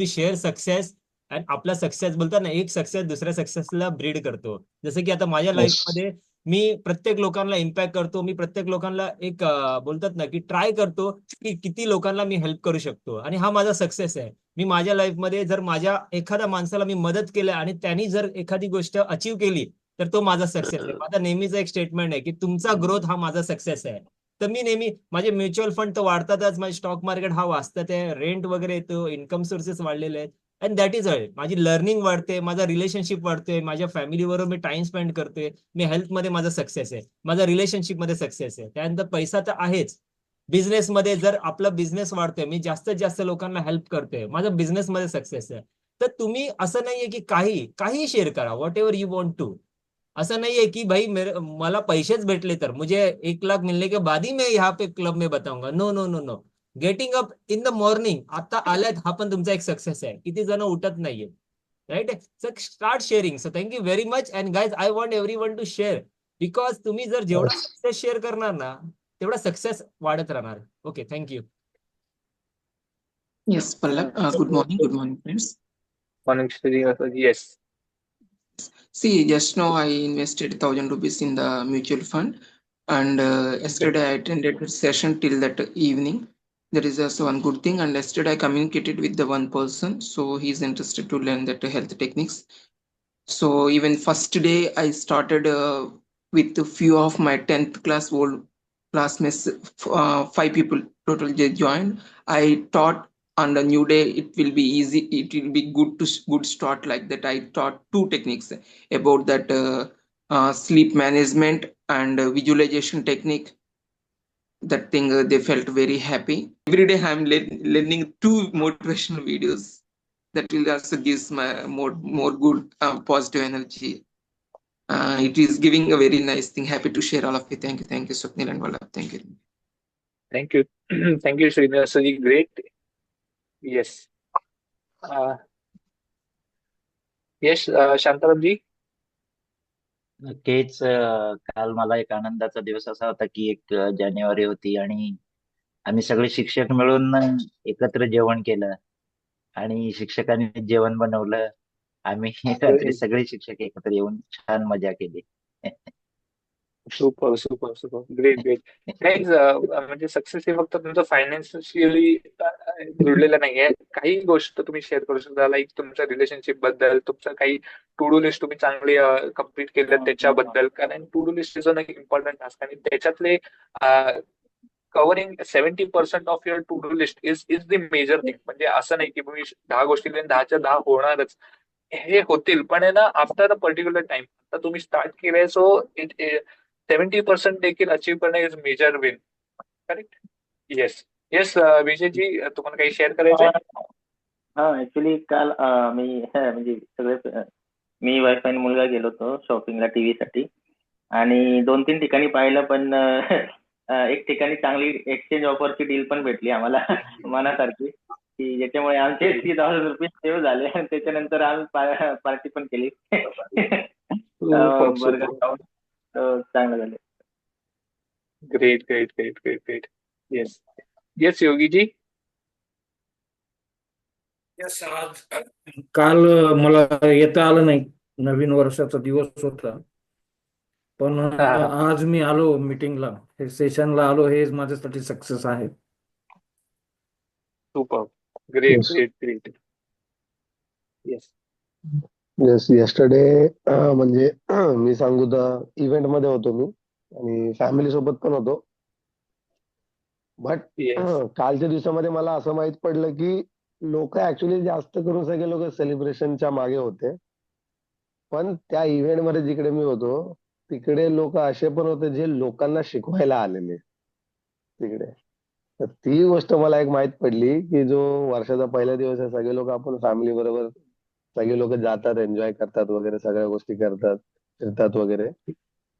We share success आणि आपला success बोलतात ना एक सक्सेस दुसऱ्या सक्सेसला ब्रीड करतो. जसं की आता माझ्या लाईफमध्ये मी प्रत्येक लोकांना इम्पॅक्ट करतो मी प्रत्येक लोकांना एक बोलतात ना की ट्राय करतो की किती लोकांना मी हेल्प करू शकतो. आणि हा माझा सक्सेस आहे. मी माझ्या लाईफमध्ये जर माझ्या एखाद्या माणसाला मी मदत केलं आणि त्यांनी जर एखादी गोष्ट अचीव केली तर तो माझा सक्सेस आहे. माझा नेहमीचा एक स्टेटमेंट आहे की तुमचा ग्रोथ हा माझा सक्सेस आहे. तर मी नेहमी माझे म्युच्युअल फंड तर वाढतातच माझे स्टॉक मार्केट हा वाचतात आहे रेंट वगैरे येतो इन्कम सोर्सेस वाढलेले आहेत. अँड दॅट इज ऑल माझी लर्निंग वाढते माझा रिलेशनशिप वाढतोय माझ्या फॅमिली मी टाइम स्पेंड करतोय मी हेल्थमध्ये माझा सक्सेस आहे. माझा रिलेशनशिपमध्ये सक्सेस आहे. त्यानंतर पैसा तर आहेच. बिझनेस मध्ये जर आपला बिझनेस वाढतोय मी जास्तीत जास्त लोकांना हेल्प करतोय माझा बिझनेस मध्ये सक्सेस आहे. तर तुम्ही असं नाहीये की काही काही शेअर करा whatever you want to असं नाहीये की भाई मेरे मला पैसेच भेटले तर. मुझे एक लाख मिलने के बाद ही मैं यहाँ पे क्लब में बताऊँगा. No no no no getting up in the morning आता आल्यात हा पण तुमचा एक सक्सेस आहे. किती जण उठत नाहीये. Right so start sharing so thank you very much and guys I want everyone to share because तुम्ही जर जेवढा सक्सेस शेअर करणार ना तेवढा सक्सेस वाढत राहणार. Okay thank you Yes, Pallab. Uh, good morning. Good morning, friends. Morning, Srinivas. Yes. See, just now I invested thousand rupees in the mutual fund, and uh, yesterday I attended a session till that evening. There is also one good thing, and yesterday I communicated with the one person, so he's interested to learn that health techniques. So even first day I started uh, with a few of my tenth class old classmates. Uh, five people total they joined. I taught on the new day it will be easy it will be good to good start like that i taught two techniques about that uh, uh, sleep management and uh, visualization technique that thing uh, they felt very happy every day i'm le- learning two motivational videos that will also gives my more more good uh, positive energy uh, it is giving a very nice thing happy to share all of you thank you thank you swapnil and Vallabh. thank you Thank you. Thank you, Srinivas. Great. Yes, uh, Shantaramji. नक्कीच काल मला एक आनंदाचा दिवस असा होता की एक जानेवारी होती आणि आम्ही सगळे शिक्षक मिळून एकत्र जेवण केलं आणि शिक्षकांनी जेवण बनवलं. आम्ही रात्री सगळे शिक्षक एकत्र येऊन छान मजा केली. Super super super great great guys म्हणजे सक्सेस हे फक्त तुमचं फायनान्शियली जुळलेलं नाहीये. काही गोष्ट तुम्ही शेअर करू शकता लाईक तुमच्या रिलेशनशिपबद्दल तुमचं काही टू डू लिस्ट तुम्ही चांगली कंप्लीट केलं त्याच्याबद्दल. कारण to do list is an important task आणि त्याच्यातले covering seventy percent of your to do list is is the major thing म्हणजे असं नाही की तुम्ही दहा गोष्टी दहाच्या दहा होणारच. हे होतील पण आहे ना आफ्टर अ पर्टिक्युलर टाइम आता तुम्ही स्टार्ट केलंय सो इट सेव्हन्टी पर्सेंट देखील अचीव्ह करणे is major win correct yes yes Vijay ji तुम्हाला काही शेअर करायचं आहे हा ऍक्च्युली काल मी म्हणजे सगळे मी वाईफ आणि मुलगा गेलो होतो शॉपिंगला टीव्ही साठी. आणि दोन तीन ठिकाणी पाहिलं पण एक ठिकाणी चांगली एक्सचेंज ऑफरची डील पण भेटली आम्हाला मनासारखी. की ज्याच्यामुळे आमचे थ्री थाउजंड रुपीज सेव्ह झाले. आणि त्याच्यानंतर आम्ही पार्टी पण केली. चांगलं झालं. Great great great great great yes yes Yogi ji Yes, आज काल मला येता आलं नाही. नवीन वर्षाचा दिवस होता. पण. आज मी आलो मीटिंगला. हे सेशनला आलो हे माझ्यासाठी सक्सेस आहे. Super great. Great great yes yes yesterday म्हणजे मी सांगू तर इव्हेंटमध्ये होतो मी आणि फॅमिली सोबत पण होतो. बट येस कालच्या दिवसामध्ये मला असं माहीत पडलं की लोक ऍक्च्युली जास्त करून सगळे लोक सेलिब्रेशनच्या मागे होते. पण त्या इव्हेंटमध्ये जिकडे मी होतो तिकडे लोक असे पण होते जे लोकांना शिकवायला आलेले. तिकडे. तर ती गोष्ट मला एक माहीत पडली की जो वर्षाचा पहिला दिवस आहे सगळे लोक आपण फॅमिली बरोबर सगळे लोक जातात एन्जॉय करतात वगैरे सगळ्या गोष्टी करतात फिरतात वगैरे.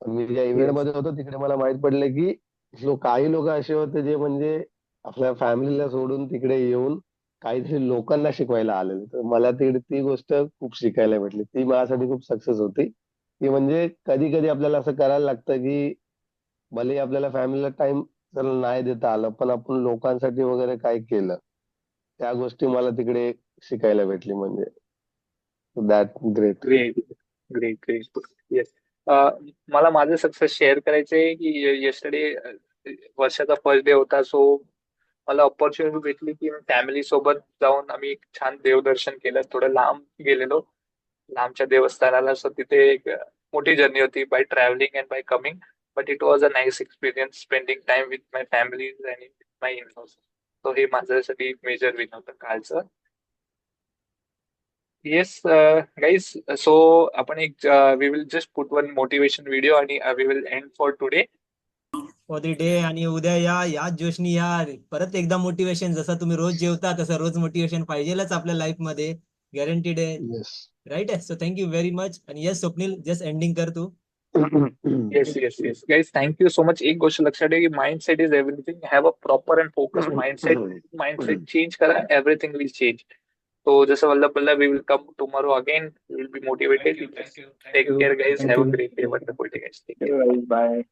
पण मी ज्या इव्हेंटमध्ये होतो तिकडे मला माहीत पडले की लोक काही लोक असे होते जे म्हणजे आपल्या फॅमिलीला सोडून तिकडे येऊन काहीतरी लोकांना शिकवायला आलेले तर मला तिकडे ती गोष्ट खूप शिकायला भेटली. ती माझ्यासाठी खूप सक्सेस होती. की म्हणजे कधी कधी आपल्याला असं करायला लागतं की भले आपल्याला फॅमिलीला टाइम जर नाही देता आलं पण आपण लोकांसाठी वगैरे काय केलं त्या गोष्टी मला तिकडे शिकायला भेटली म्हणजे. That great great great great yes मला माझं सक्सेस शेअर करायचंय की यस्टरडे uh, वर्षाचा फर्स्ट डे होता सो मला ऑपॉर्च्युनिटी भेटली की फॅमिली सोबत जाऊन आम्ही एक छान देवदर्शन केलं. थोडं लांब गेलेलो लांबच्या देवस्थानाला. सो तिथे एक uh, मोठी जर्नी होती by travelling and by coming but it was a nice experience spending time with my family and my in so हे माझ्यासाठी मेजर विन होतं कालचं. येस गाईज सो आपण एक we will just put one motivation video आणि we will end for today for the day आणि उद्या या याच जोशनी या. परत एकदा मोटिवेशन जसं तुम्ही रोज जेवता तसं रोज मोटिवेशन पाहिजेलच आपल्या लाईफमध्ये. गॅरंटीड आहे. राईट आहे? So thank you very much आणि येस स्वप्नील जस्ट एंडिंग कर तू. Yes yes yes guys thank you so much एक गोष्ट लक्षात ठेवा की mindset is everything have a proper and focus mindset mindset change करा. एव्हरीथिंग विल चेंज तो जसं वल्लभ बोलला we will come tomorrow again will be motivated take care guys have a great day wonderful day guys take care bye